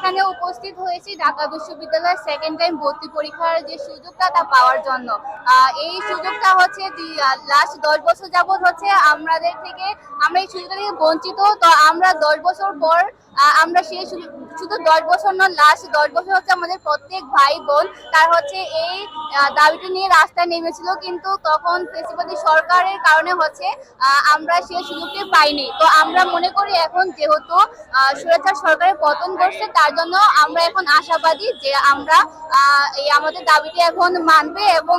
এখানে উপস্থিত হয়েছি ঢাকা বিশ্ববিদ্যালয়ের সেকেন্ড টাইম ভর্তি পরীক্ষার যে সুযোগটা তা পাওয়ার জন্য। এই সুযোগটা হচ্ছে লাস্ট দশ বছর যাবৎ হচ্ছে আমাদের থেকে আমরা এই সুযোগটা থেকে বঞ্চিত। তো আমরা দশ বছর পর আমরা সেই শুধু দশ বছর নয় লাস্ট দশ বছর হচ্ছে আমাদের প্রত্যেক ভাই বোন, তার হচ্ছে এই দাবিটি নিয়ে রাস্তায় নেমেছিল, কিন্তু তখন প্রেসিপতি সরকারের কারণে হচ্ছে আমরা সেই সুযোগটি পাইনি। তো আমরা মনে করি এখন যেহেতু স্বৈরাচার সরকারের পতন করছে তার জন্য আমরা এখন আশাবাদী যে আমরা এই আমাদের দাবিটি এখন মানবে এবং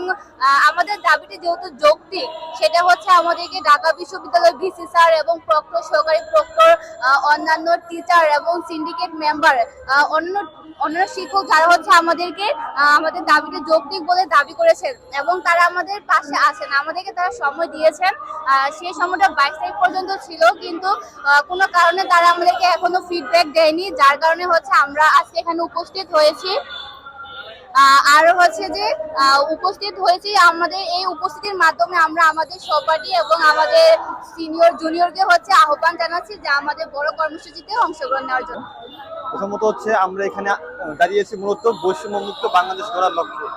আমাদের দাবিটি যেহেতু যৌক্তিক, সেটা হচ্ছে আমাদেরকে ঢাকা বিশ্ববিদ্যালয় ভিসি স্যার এবং প্রক্টর, সহকারী প্রক্টর অন্যান্য টিচার এবং সিন্ডিকেট মেম্বার অন্য অন্যান্য শিক্ষক যারা হচ্ছে আমাদেরকে আমাদের দাবিটি যৌক্তিক বলে দাবি করেছেন এবং তারা আমাদের পাশে আছেন, আমাদেরকে তারা সময় দিয়েছেন সেই সময়টা বাইশ তারিখ পর্যন্ত ছিল, কিন্তু কোনো কারণে তারা আমাদেরকে এখনও ফিডব্যাক দেয়নি, যার কারণে হচ্ছে আমরা আজকে এখানে উপস্থিত হয়েছি। আর হচ্ছে যে উপস্থিত হয়েছি আমাদের এই উপস্থিতির মাধ্যমে আমরা আমাদের সহপাঠী এবং আমাদের সিনিয়র জুনিয়রকে হচ্ছে আহ্বান জানাচ্ছি যে আমাদের বড় কর্মসূচিতে অংশগ্রহণ নেওয়ার জন্য। প্রথমত হচ্ছে আমরা এখানে দাঁড়িয়েছি মূলত বৈষম্যমুক্ত বাংলাদেশ গড়ার লক্ষ্যে।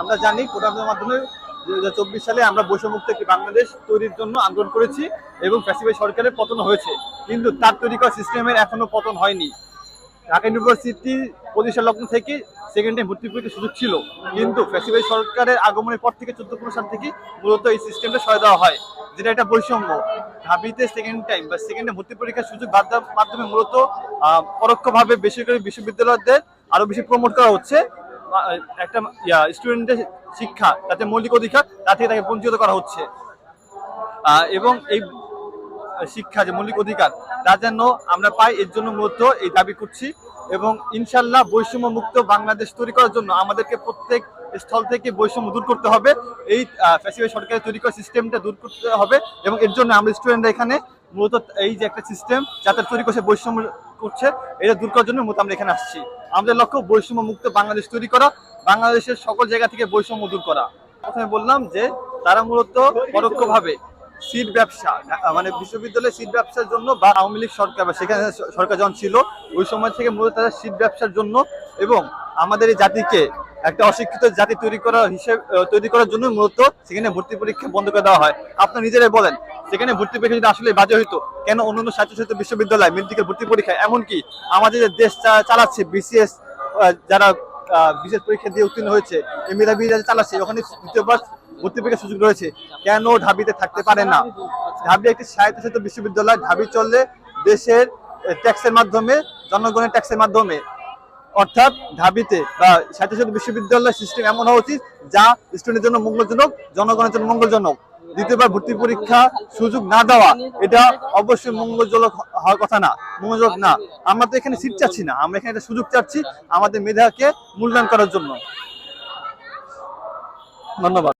আমরা জানি কোটার মাধ্যমে দুই হাজার চব্বিশ সালে আমরা বৈষম্যমুক্ত একটি বাংলাদেশ তৈরির জন্য আন্দোলন করেছি এবং ফ্যাসিবাই সরকারের পতন হয়েছে। কিন্তু তার তৈরি করা সিস্টেমের এখনও পতন হয়নি। ঢাকা ইউনিভার্সিটি প্রতিষ্ঠা লগ্ন থেকে সেকেন্ড টাইম ভর্তি পরীক্ষার সুযোগ ছিল। কিন্তু ফ্যাসিবাই সরকারের আগমনের পর থেকে চোদ্দ পনেরো সাল থেকে মূলত এই সিস্টেমটা সহায় দেওয়া হয়, যেটা একটা বৈষম্য। ঢাবিতে সেকেন্ড টাইম বা সেকেন্ড ভর্তি পরীক্ষার সুযোগ মাধ্যমে মূলত পরোক্ষভাবে বেসরকারি বিশ্ববিদ্যালয়দের আরও বেশি প্রমোট করা হচ্ছে। একটা স্টুডেন্টের শিক্ষা, তাতে মৌলিক অধিকার তা থেকে তাকে বঞ্চিত করা হচ্ছে। এবং এই শিক্ষা যে মৌলিক অধিকার, তা যেন আমরা পাই, এর জন্য মূলত এই দাবি করছি। এবং ইনশাল্লাহ বৈষম্য মুক্ত বাংলাদেশ তৈরি করার জন্য আমাদেরকে প্রত্যেক স্থল থেকে বৈষম্য দূর করতে হবে। এই ফ্যাসিবাই সরকারের তৈরি করা সিস্টেমটা দূর করতে হবে এবং এর জন্য আমরা স্টুডেন্টরা এখানে মূলত এই যে একটা সিস্টেম, যাতে তৈরি করছে, বৈষম্য করছে, এটা দূর করার জন্য মূলত আমরা এখানে আসছি। আমাদের লক্ষ্য বৈষম্য মুক্ত বাংলাদেশ তৈরি করা, বাংলাদেশের সকল জায়গা থেকে বৈষম্য দূর করা। প্রথমে বললাম যে, তারা মূলত পরোক্ষভাবে সিট ব্যবসা মানে বিশ্ববিদ্যালয়ে সিট ব্যবসার জন্য বা আওয়ামী লীগ সরকার বা সেখানে সরকার যখন ছিল, ওই সময় থেকে মূলত তারা সিট ব্যবসার জন্য এবং আমাদের এই জাতিকে একটা অশিক্ষিত জাতি তৈরি করার হিসেবে তৈরি করার জন্য মূলত সেখানে ভর্তি পরীক্ষা বন্ধ করে দেওয়া হয়। আপনার নিজেরাই বলেন, সেখানে ভর্তি পরীক্ষা যদি আসলে বাজে হইতো, কেন অন্যান্য স্বায়ত্তশাসিত বিশ্ববিদ্যালয়, মেডিকেল ভর্তি পরীক্ষা, এমনকি আমাদের যে দেশ চালাচ্ছে বিসিএস যারা বিশেষ পরীক্ষা দিয়ে উত্তীর্ণ হয়েছে, এই মেধাবী চালাচ্ছে, ওখানে দ্বিতীয়বার ভর্তি পরীক্ষার সুযোগ রয়েছে। কেন ঢাবিতে থাকতে পারে না? ঢাবি একটি স্বায়ত্তশাসিত বিশ্ববিদ্যালয়। ঢাবি চললে দেশের ট্যাক্সের মাধ্যমে, জনগণের ট্যাক্সের মাধ্যমে। অর্থাৎ ঢাবিতে বা স্বায়ত্তশাসিত বিশ্ববিদ্যালয় সিস্টেম এমন হওয়া উচিত যা স্টুডেন্টের জন্য মঙ্গলজনক, জনগণের জন্য মঙ্গলজনক। দ্বিতীয়বার ভর্তি পরীক্ষা সুযোগ না দেওয়া, এটা অবশ্যই মঙ্গলজনক হওয়ার কথা না। মঙ্গলজনক না। আমরা তো এখানে সিট চাচ্ছি না। আমরা এখানে একটা সুযোগ চাচ্ছি আমাদের মেধাকে মূল্যায়ন করার জন্য। ধন্যবাদ।